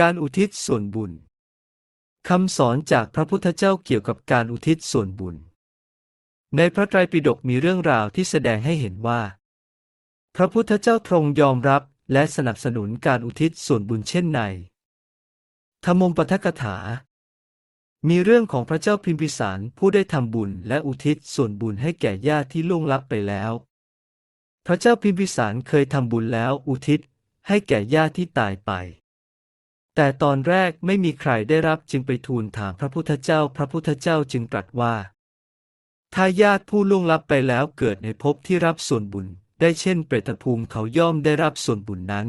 การอุทิศส่วนบุญ คำสอนจากพระพุทธเจ้าเกี่ยวกับการอุทิศส่วนบุญ ในพระไตรปิฎกมีเรื่องราวที่แสดงให้เห็นว่า พระพุทธเจ้าทรงยอมรับและสนับสนุนการอุทิศส่วนบุญเช่นในธรรมมปทกถา มีเรื่องของพระเจ้าพิมพิสารผู้ได้ทำบุญและอุทิศส่วนบุญให้แก่ญาติที่ล่วงลับไปแล้ว พระเจ้าพิมพิสารเคยทำบุญแล้วอุทิศให้แก่ญาติที่ตายไป แต่ตอนแรกไม่มีใครได้รับจึงไปทูลถามพระพุทธเจ้า พระพุทธเจ้าจึงตรัสว่าถ้าญาติผู้ล่วงลับไปแล้วเกิดในภพที่รับส่วนบุญ ได้เช่นเปรตภูมิเขาย่อมได้รับส่วนบุญนั้น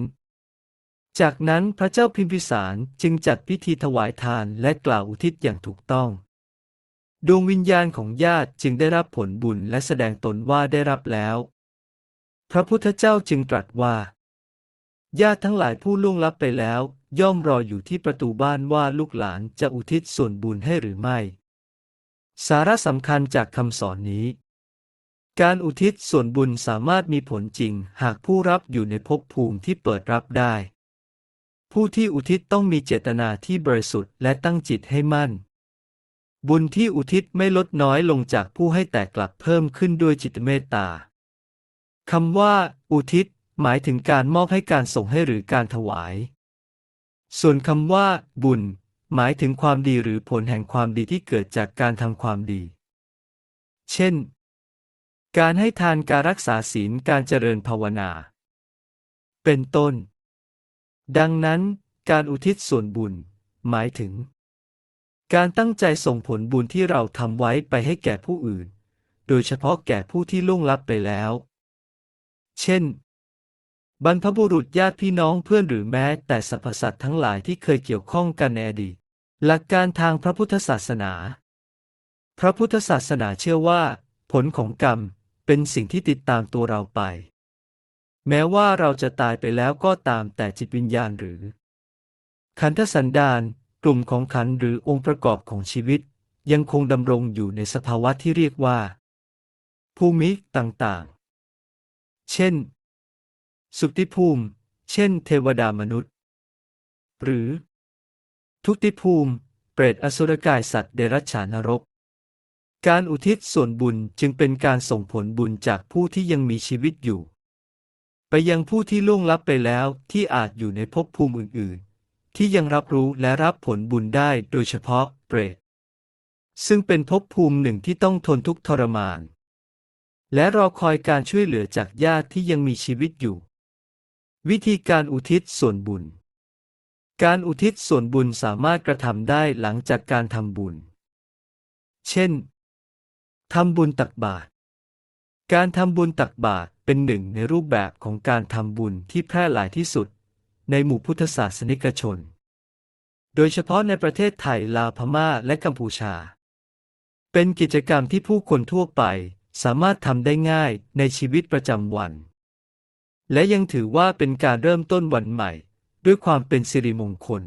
จากนั้นพระเจ้าพิมพิสารจึงจัดพิธีถวายทานและกล่าวอุทิศอย่างถูกต้อง ดวงวิญญาณของญาติจึงได้รับผลบุญและแสดงตนว่าได้รับแล้ว พระพุทธเจ้าจึงตรัสว่า ญาติทั้งหลายผู้ล่วงลับไปแล้ว ย่อมรออยู่ที่ประตูบ้านว่าลูกหลานจะอุทิศส่วนบุญให้หรือไม่ สาระสำคัญจากคำสอนนี้ การอุทิศส่วนบุญสามารถมีผลจริง หากผู้รับอยู่ในภพภูมิที่เปิดรับได้ ผู้ที่อุทิศต้องมีเจตนาที่บริสุทธิ์และตั้งจิตให้มั่น บุญที่อุทิศไม่ลดน้อยลงจากผู้ให้แต่กลับเพิ่มขึ้นด้วยจิตเมตตาคำว่า อุทิศ หมายถึงการมอบให้การส่งให้หรือการถวาย ส่วนคำว่า บุญ หมายถึงความดีหรือผลแห่งความดีที่เกิดจากการทำความดี เช่น การให้ทานการรักษาศีลการเจริญภาวนา เป็นต้น ดังนั้น การอุทิศส่วนบุญ หมายถึง การตั้งใจส่งผลบุญที่เราทำไว้ไปให้แก่ผู้อื่น โดยเฉพาะแก่ผู้ที่ล่วงลับไปแล้ว เช่น บรรพบุรุษญาติพี่น้องเพื่อนหรือแม้แต่สรรพสัตว์ทั้งหลายที่เคยเกี่ยวข้องกันในอดีต หลักการทางพระพุทธศาสนา พระพุทธศาสนาเชื่อว่า ผลของกรรมเป็นสิ่งที่ติดตามตัวเราไป แม้ว่าเราจะตายไปแล้วก็ตามแต่จิตวิญญาณหรือ ขันธสันดานกลุ่มของขันธ์หรือองค์ประกอบของชีวิต ยังคงดำรงอยู่ในสภาวะที่เรียกว่า ภูมิต่างๆ เช่น สุติภูมิ เช่น เทวดามนุษย์ หรือ ทุติภูมิ เปรตอสุรกายสัตว์เดรัจฉานรก การอุทิศส่วนบุญจึงเป็นการส่งผลบุญจากผู้ที่ยังมีชีวิตอยู่ ไปยังผู้ที่ล่วงลับไปแล้วที่อาจอยู่ในภพภูมิอื่น ๆ ที่ยังรับรู้และรับผลบุญได้โดยเฉพาะเปรตซึ่งเป็นภพภูมิหนึ่งที่ต้องทนทุกข์ทรมาน และรอคอยการช่วยเหลือจากญาติที่ยังมีชีวิตอยู่ วิธีการอุทิศส่วนบุญ การอุทิศส่วนบุญสามารถกระทำได้หลังจากการทำบุญ เช่น ทำบุญตักบาตร การทำบุญตักบาตรเป็นหนึ่งในรูปแบบของการทำบุญที่แพร่หลายที่สุด ในหมู่พุทธศาสนิกชน โดยเฉพาะในประเทศไทย ลาว พม่า และกัมพูชา เป็นกิจกรรมที่ผู้คนทั่วไปสามารถทำได้ง่ายในชีวิตประจำวัน และยังถือว่าเป็นการเริ่มต้นวันใหม่ ด้วยความเป็นสิริมงคล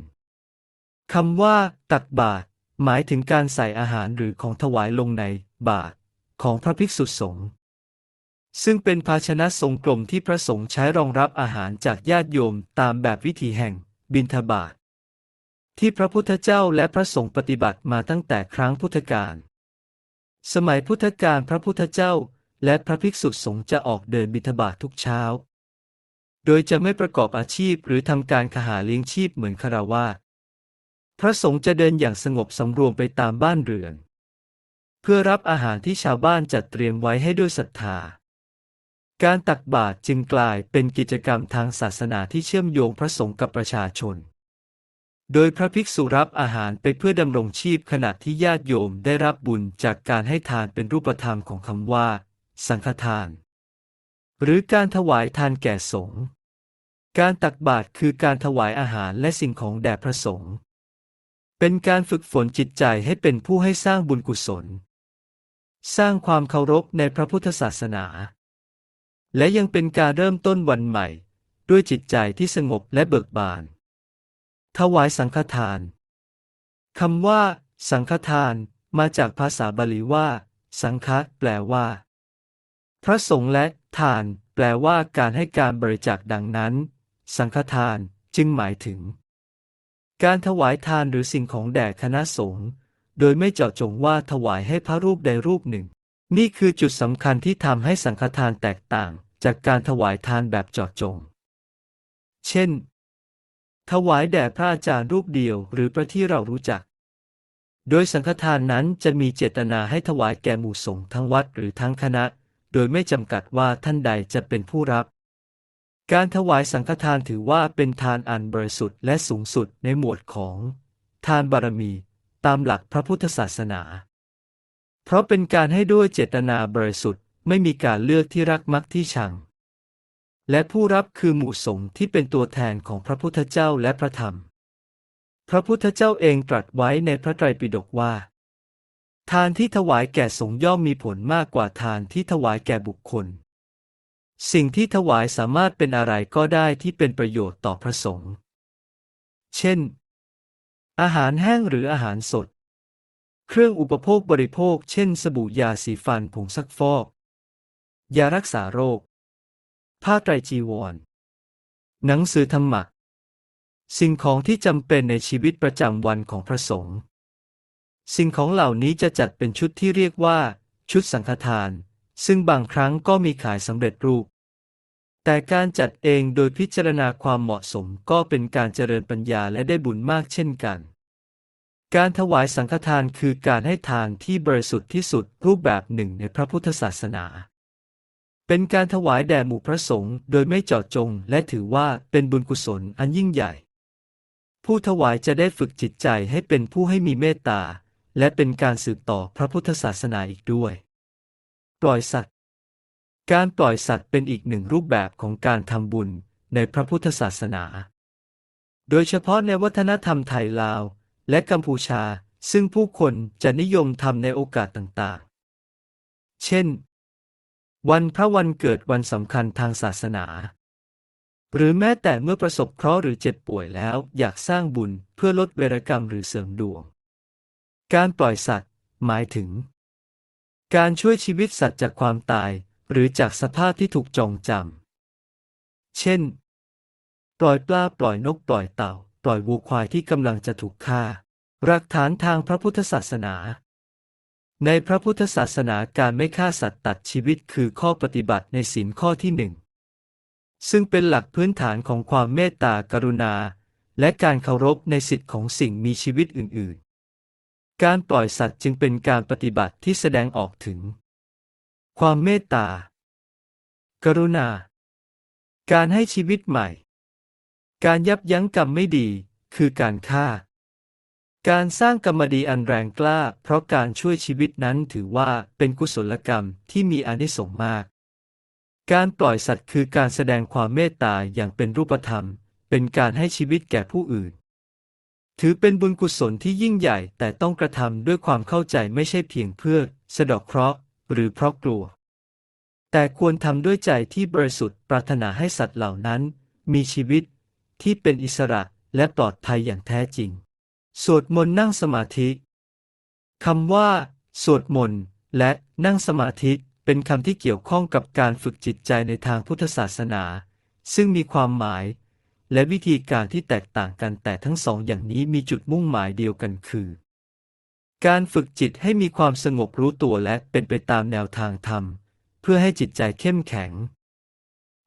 คำว่า ตักบาตรหมายถึงการใส่อาหารหรือของถวายลงในบาตรของพระภิกษุสงฆ์ซึ่งเป็นภาชนะทรงกลมที่พระสงฆ์ใช้รองรับอาหารจากญาติโยมตามแบบวิถีแห่งบิณฑบาตที่พระพุทธเจ้าและพระสงฆ์ปฏิบัติมาตั้งแต่ครั้งพุทธกาลสมัยพุทธกาลพระพุทธเจ้าและพระภิกษุสงฆ์จะออกเดินบิณฑบาตทุกเช้า โดยจะไม่ประกอบอาชีพหรือทำการขหาเลี้ยงชีพเหมือนคารวาสพระสงฆ์จะเดินอย่างสงบสำรวมไปตามบ้านเรือน เพื่อรับอาหารที่ชาวบ้านจัดเตรียมไว้ให้ด้วยศรัทธา การตักบาตรจึงกลายเป็นกิจกรรมทางศาสนาที่เชื่อมโยงพระสงฆ์กับประชาชน โดยพระภิกษุรับอาหารไปเพื่อดำรงชีพขณะที่ญาติโยมได้รับบุญจากการให้ทานเป็นรูปธรรมของคำว่า สังฆทาน หรือการถวายทานแก่สงฆ์ การตักบาตรคือการถวายอาหารและสิ่งของแด่พระสงฆ์ เป็นการฝึกฝนจิตใจให้เป็นผู้ให้สร้างบุญกุศล สร้างความเคารพในพระพุทธศาสนา และยังเป็นการเริ่มต้นวันใหม่ ด้วยจิตใจที่สงบและเบิกบาน ถวายสังฆทาน คำว่า สังฆทาน มาจากภาษาบาลีว่า สังฆะแปลว่า พระสงฆ์และทาน แปลว่าการให้การบริจาคดังนั้น สังฆทานจึงหมายถึง การถวายทานหรือสิ่งของแด่คณะสงฆ์โดยไม่เจาะจงว่าถวายให้พระรูปใดรูปหนึ่ง นี่คือจุดสำคัญที่ทำให้สังฆทานแตกต่างจากการถวายทานแบบเจาะจง เช่น ถวายแด่พระอาจารย์รูปเดียวหรือพระที่เรารู้จัก โดยสังฆทานนั้นจะมีเจตนาให้ถวายแก่หมู่สงฆ์ทั้งวัดหรือทั้งคณะ โดยไม่จำกัดว่าท่านใดจะเป็นผู้รับ การถวายสังฆทานถือว่าเป็นทานอันบริสุทธิ์และสูงสุดในหมวดของ ทานบารมี ตามหลักพระพุทธศาสนา เพราะเป็นการให้ด้วยเจตนาบริสุทธิ์ไม่มีการเลือกที่รักมักที่ชัง และผู้รับคือหมู่สงฆ์ที่เป็นตัวแทนของพระพุทธเจ้าและพระธรรม พระพุทธเจ้าเองตรัสไว้ในพระไตรปิฎกว่า ทานที่ถวายแก่สงฆ์ย่อมมีผลมากกว่าทานที่ถวายแก่บุคคล สิ่งที่ถวายสามารถเป็นอะไรก็ได้ที่เป็นประโยชน์ต่อพระสงฆ์ เช่น อาหารแห้งหรืออาหารสด เครื่องอุปโภคบริโภค เช่น สบู่ยาสีฟันผงซักฟอก ยารักษาโรค ผ้าไตรจีวร หนังสือธรรมะ สิ่งของที่จำเป็นในชีวิตประจำวันของพระสงฆ์ สิ่งของเหล่านี้จะจัดเป็นชุดที่เรียกว่า ชุดสังฆทาน ซึ่งบางครั้งก็มีขายสำเร็จรูป แต่การจัดเองโดยพิจารณาความเหมาะสมก็เป็นการเจริญปัญญาและได้บุญมากเช่นกัน การถวายสังฆทานคือการให้ทานที่บริสุทธิ์ที่สุดรูปแบบหนึ่งในพระพุทธศาสนา เป็นการถวายแด่หมู่พระสงฆ์โดยไม่เจาะจง และถือว่าเป็นบุญกุศลอันยิ่งใหญ่ ผู้ถวายจะได้ฝึกจิตใจให้เป็นผู้ให้มีเมตตาและเป็นการสืบต่อพระพุทธศาสนาอีกด้วย ปล่อยสัตว์ การปล่อยสัตว์เป็นอีกหนึ่งรูปแบบของการทำบุญในพระพุทธศาสนา โดยเฉพาะในวัฒนธรรมไทยลาว และกัมพูชา ซึ่งผู้คนจะนิยมทำในโอกาสต่างๆ เช่น วันพระวันเกิดวันสำคัญทางศาสนา หรือแม้แต่เมื่อประสบเคราะห์หรือเจ็บป่วยแล้วอยากสร้างบุญเพื่อลดเวรกรรมหรือเสริมดวง การปล่อยสัตว์ หมายถึง การช่วยชีวิตสัตว์จากความตาย หรือจากสภาพที่ถูกจองจำ เช่น ปล่อยปลาปล่อยนกปล่อยเต่า ปล่อยวัวควายที่กำลังจะถูกฆ่าหลักฐานทางพระพุทธศาสนา ในพระพุทธศาสนาการไม่ฆ่าสัตว์ตัดชีวิตคือข้อปฏิบัติในศีลข้อที่หนึ่งซึ่งเป็นหลักพื้นฐานของความเมตตากรุณา และการเคารพในสิทธิของสิ่งมีชีวิตอื่น การปล่อยสัตว์จึงเป็นการปฏิบัติที่แสดงออกถึง ความเมตตา กรุณา การให้ชีวิตใหม่ การยับยั้งกรรมไม่ดี คือการฆ่า การสร้างกรรมดีอันแรงกล้า เพราะการช่วยชีวิตนั้นถือว่าเป็นกุศลกรรมที่มีอานิสงส์มาก การปล่อยสัตว์คือการแสดงความเมตตาอย่างเป็นรูปธรรม เป็นการให้ชีวิตแก่ผู้อื่น ถือเป็นบุญกุศลที่ยิ่งใหญ่แต่ต้องกระทำด้วยความเข้าใจไม่ใช่เพียงเพื่อ สะดอกเคราะห์หรือเพราะกลัว แต่ควรทำด้วยใจที่บริสุทธิ์ปรารถนาให้สัตว์เหล่านั้น มีชีวิตที่เป็นอิสระและปลอดภัยอย่างแท้จริง สวดมนต์นั่งสมาธิคำว่า สวดมนต์และนั่งสมาธิเป็นคำที่เกี่ยวข้องกับการฝึกจิตใจในทางพุทธศาสนา ซึ่งมีความหมาย และวิธีการที่แตกต่างกันแต่ทั้งสองอย่างนี้มีจุดมุ่งหมายเดียวกันคือ การฝึกจิตให้มีความสงบรู้ตัวและเป็นไปตามแนวทางธรรม เพื่อให้จิตใจเข้มแข็ง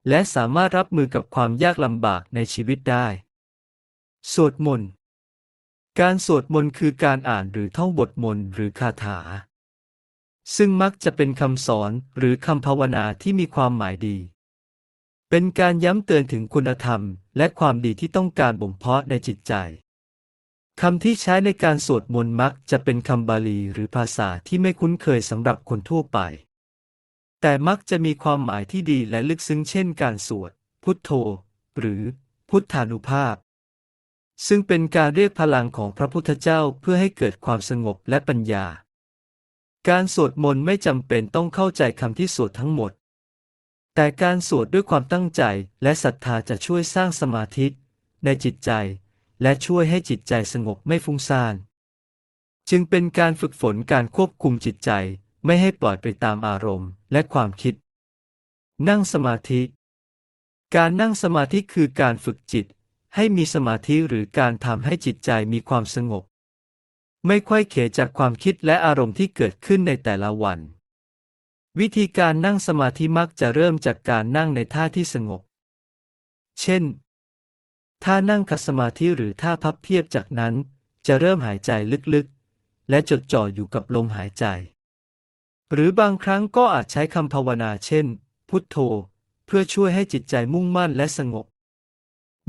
และสามารถรับมือกับความยากลำบากในชีวิตได้ สวดมนต์การสวดมนต์คือการอ่านหรือท่องบทมนต์หรือคาถา ซึ่งมักจะเป็นคำสอนหรือคำภาวนาที่มีความหมายดี เป็นการย้ำเตือนถึงคุณธรรม และความดีที่ต้องการบ่มเพาะในจิตใจคำที่ใช้ในการสวดมนต์มักจะเป็นคำบาลีหรือภาษาที่ไม่คุ้นเคยสำหรับคนทั่วไป แต่มักจะมีความหมายที่ดีและลึกซึ้งเช่นการสวด พุทโธ หรือ พุทธานุภาพ ซึ่งเป็นการเรียกพลังของพระพุทธเจ้าเพื่อให้เกิดความสงบและปัญญา การสวดมนต์ไม่จำเป็นต้องเข้าใจคำที่สวดทั้งหมด แต่การสวดด้วยความตั้งใจและศรัทธาจะช่วยสร้างสมาธิในจิตใจ และช่วยให้จิตใจสงบไม่ฟุ้งซ่าน จึงเป็นการฝึกฝนการควบคุมจิตใจไม่ให้ปล่อยไปตามอารมณ์และความคิด นั่งสมาธิ การนั่งสมาธิคือการฝึกจิต ให้มีสมาธิหรือการทำให้จิตใจมีความสงบ ไม่ค่อยเขจากความคิดและอารมณ์ที่เกิดขึ้นในแต่ละวัน วิธีการนั่งสมาธิมักจะเริ่มจากการนั่งในท่าที่สงบ เช่น ท่านั่งคัดสมาธิหรือท่าพับเพียบจากนั้น จะเริ่มหายใจลึกๆ และจดจ่ออยู่กับลมหายใจ หรือบางครั้งก็อาจใช้คำภาวนาเช่น พุทโธ เพื่อช่วยให้จิตใจมุ่งมั่นและสงบ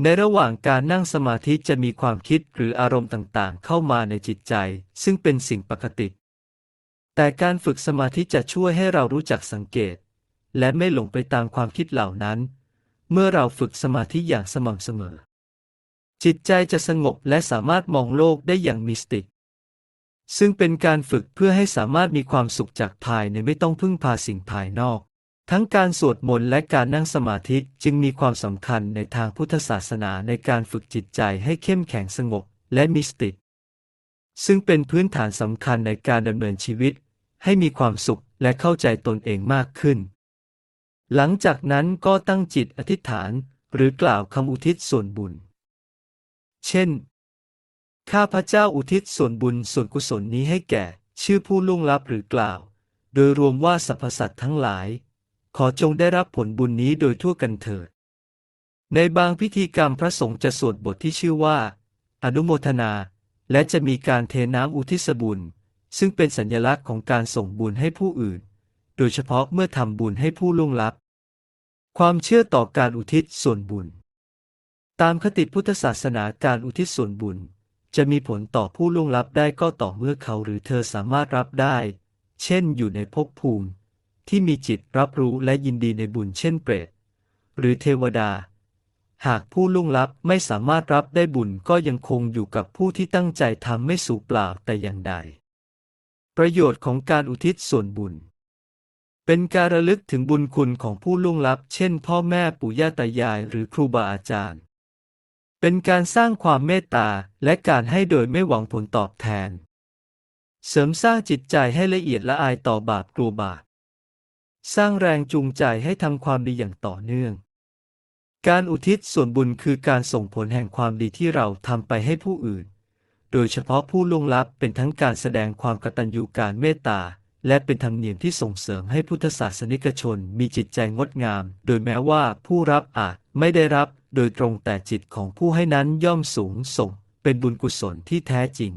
ในระหว่างการนั่งสมาธิจะมีความคิดหรืออารมณ์ต่างๆ เข้ามาในจิตใจ ซึ่งเป็นสิ่งปกติ แต่การฝึกสมาธิจะช่วยให้เรารู้จักสังเกต และไม่หลงไปตามความคิดเหล่านั้น เมื่อเราฝึกสมาธิอย่างสม่ำเสมอ จิตใจจะสงบและสามารถมองโลกได้อย่างมีสติ ซึ่งเป็นการฝึกเพื่อให้สามารถมีความสุขจากภายในไม่ต้องพึ่งพาสิ่งภายนอก ทั้งการสวดมนต์และการนั่งสมาธิจึงมีความสำคัญในทางพุทธศาสนาในการฝึกจิตใจให้เข้มแข็งสงบและมีสติ ซึ่งเป็นพื้นฐานสำคัญในการดำเนินชีวิต ให้มีความสุขและเข้าใจตนเองมากขึ้น หลังจากนั้นก็ตั้งจิตอธิษฐานหรือกล่าวคำอุทิศส่วนบุญ เช่น ข้าพระเจ้าอุทิศส่วนบุญส่วนกุศลนี้ให้แก่ ชื่อผู้ล่วงลับหรือกล่าว โดยรวมว่าสรรพสัตว์ทั้งหลาย ขอจงได้รับผลบุญนี้โดยทั่วกันเถิด ในบางพิธีกรรมพระสงฆ์จะสวดบทที่ชื่อว่า อนุโมทนา และจะมีการเทน้ำอุทิศบุญ ซึ่งเป็นสัญลักษณ์ของการส่งบุญให้ผู้อื่น โดยเฉพาะเมื่อทำบุญให้ผู้ล่วงลับ ความเชื่อต่อการอุทิศส่วนบุญ ตามคติพุทธศาสนาการอุทิศส่วนบุญ จะมีผลต่อผู้ล่วงลับได้ก็ต่อเมื่อเขาหรือเธอสามารถรับได้ เช่นอยู่ในภพภูมิ ที่มีจิตรับรู้และยินดีในบุญเช่นเปรต หรือเทวดาหากผู้ล่วงลับไม่สามารถรับได้บุญก็ยังคงอยู่กับผู้ที่ตั้งใจทำไม่สูญเปล่าแต่อย่างใด ประโยชน์ของการอุทิศส่วนบุญ เป็นการระลึกถึงบุญคุณของผู้ล่วงลับ เช่น พ่อแม่ปู่ย่าตายาย หรือครูบาอาจารย์ เป็นการสร้างความเมตตาและการให้โดยไม่หวังผลตอบแทน เสริมสร้างจิตใจให้ละเอียดละอายต่อบาปกลัวบาป สร้างแรงจูงใจให้ทำความดีอย่างต่อเนื่อง การอุทิศส่วนบุญคือการส่งผลแห่งความดีที่เราทำไปให้ผู้อื่น โดยเฉพาะผู้ล่วงลับเป็นทั้งการแสดงความกตัญญูการเมตตา และเป็นธรรมเนียมที่ส่งเสริมให้พุทธศาสนิกชนมีจิตใจงดงาม โดยแม้ว่าผู้รับอาจไม่ได้รับโดยตรงแต่จิตของผู้ให้นั้นย่อมสูงส่ง เป็นบุญกุศลที่แท้จริง